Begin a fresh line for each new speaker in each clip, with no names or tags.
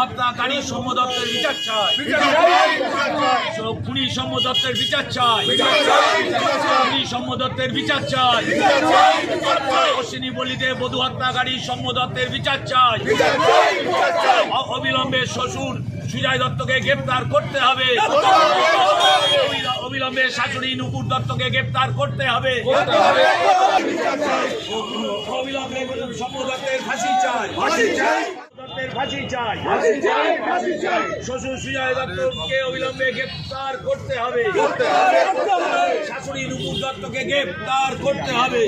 হত্যাকারী সৌম্য দত্তের বিচার চাই খুনি সৌম্য দত্তের বিচার চাই খুনি সৌম্য দত্তের বিচার চাই অশ্বিনী বলিতে মধু সৌম্য দত্তের বিচার চাই অবিলম্বে শ্বশুর সুজয় দত্তকে গ্রেপ্তার করতে হবে অবিলম্বে শাশুড়ি নুপুর দত্তকে গ্রেপ্তার করতে হবে অবিলম্বে ফাঁসি চাই ফাঁসি চাই। শ্বশুর সুজয় দত্তকে অবিলম্বে গ্রেপ্তার করতে হবে। শাশুড়ি নুপুর দত্তকে গ্রেপ্তার করতে হবে।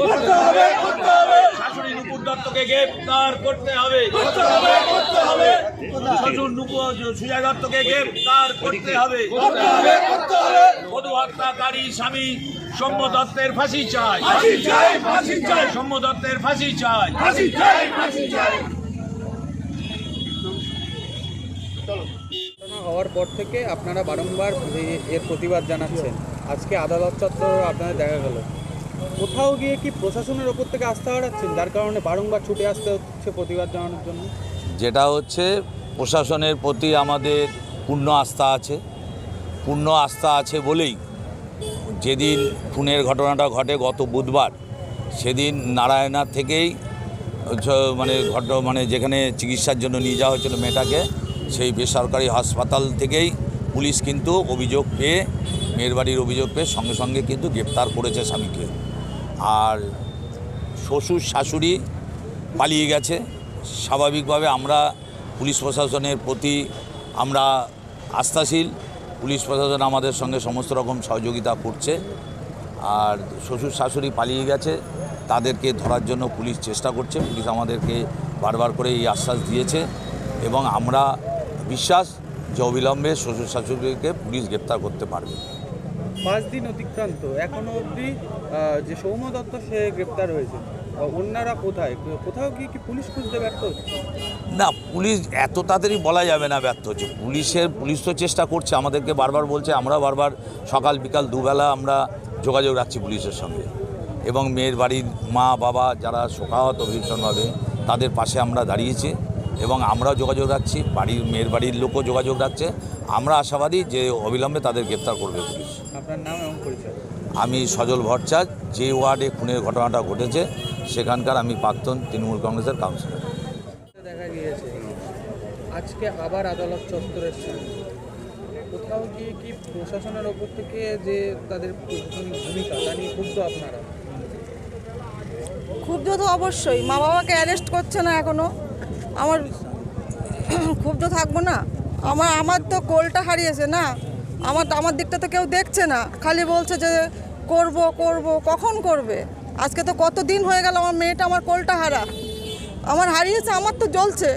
শাশুড়ি নুপুর দত্তকে গ্রেপ্তার করতে হবে। শ্বশুর নুপুর সুজয় দত্তকে গ্রেপ্তার করতে হবে। মধু হত্যাকারী স্বামী সৌম্য দত্তের ফাঁসি চাই। সৌম্য দত্তের ফাঁসি চাই।
ঘটনা হওয়ার পর থেকে আপনারা বারংবার এর প্রতিবাদ জানাচ্ছেন। আজকে আদালত চত্বর আপনাদের দেখা গেল। কোথাও গিয়ে কি প্রশাসনের ওপর থেকে আস্থা হারাচ্ছেন? যার কারণে বারংবার ছুটে আসতে হচ্ছে প্রতিবাদ জানানোর জন্য।
যেটা হচ্ছে, প্রশাসনের প্রতি আমাদের পূর্ণ আস্থা আছে। পূর্ণ আস্থা আছে বলেই যেদিন খুনের ঘটনাটা ঘটে গত বুধবার, সেদিন নারায়ণা থেকেই মানে ঘট মানে যেখানে চিকিৎসার জন্য নিয়ে যাওয়া হয়েছিল মেয়েটাকে সেই বেসরকারি হাসপাতাল থেকেই পুলিশ কিন্তু অভিযোগ পেয়ে, মেয়ের বাড়ির অভিযোগ পেয়ে সঙ্গে সঙ্গে কিন্তু গ্রেপ্তার করেছে স্বামীকে। আর শ্বশুর, শাশুড়ি পালিয়ে গেছে। স্বাভাবিকভাবে আমরা পুলিশ প্রশাসনের প্রতি আমরা আস্থাশীল। পুলিশ প্রশাসন আমাদের সঙ্গে সমস্ত রকম সহযোগিতা করছে। আর শ্বশুর, শাশুড়ি পালিয়ে গেছে। তাদেরকে ধরার জন্য পুলিশ চেষ্টা করছে। পুলিশ আমাদেরকে বারবার করে এই আশ্বাস দিয়েছে। এবং আমরা বিশ্বাস যে অবিলম্বে শ্বশুর শাশুড়িকে পুলিশ গ্রেপ্তার করতে পারবে।
পাঁচ দিন অতিক্রান্ত। এখনও অবধি যে সৌম্য দত্ত সে গ্রেপ্তার হয়েছে অন্যরা কোথায়? কোথাও গিয়ে কি পুলিশ খুঁজতে ব্যর্থ হচ্ছে?
না পুলিশ এত তাড়াতাড়ি বলা যাবে না ব্যর্থ হচ্ছে। পুলিশের পুলিশ তো চেষ্টা করছে আমাদেরকে বারবার বলছে আমরা বারবার সকাল বিকাল দুবেলা আমরা যোগাযোগ রাখছি পুলিশের সঙ্গে। এবং মেয়ের বাড়ির মা বাবা যারা শোকাহত ভীষণভাবে তাদের পাশে আমরা দাঁড়িয়েছি। এবং আমরাও যোগাযোগ রাখছি বাড়ির মেয়ের বাড়ির লোকও যোগাযোগ রাখছে। আমরা আশাবাদী যে অবিলম্বে তাদের গ্রেপ্তার করবে পুলিশ।
আপনার নাম এবং পরিচয়?
আমি সজল ভট্টাচার্য যে ওয়ার্ডে খুনের ঘটনাটা ঘটেছে সেখানকার আমি প্রাক্তন তৃণমূল কংগ্রেসের কাউন্সিলর।
দেখা গিয়েছে। আজকে আবার আদালত চত্বরে কোথাও গিয়ে কি প্রশাসনের ওপর থেকে যে তাদের প্রশাসনিক ভূমিকা তা নিয়ে ক্ষুব্ধ আপনারা?
ক্ষুব্ধ তো অবশ্যই। মা বাবাকে অ্যারেস্ট করছে না এখনও। আমার ক্ষুব্ধ থাকব না। আমার আমার তো কোলটা হারিয়েছে না। আমার আমার দিকটা তো কেউ দেখছে না। খালি বলছে যে করব করব, কখন করবে? আজকে তো কত দিন হয়ে গেল আমার মেয়েটা আমার কোলটা হারা। আমার হারিয়েছে, আমার তো জ্বলছে।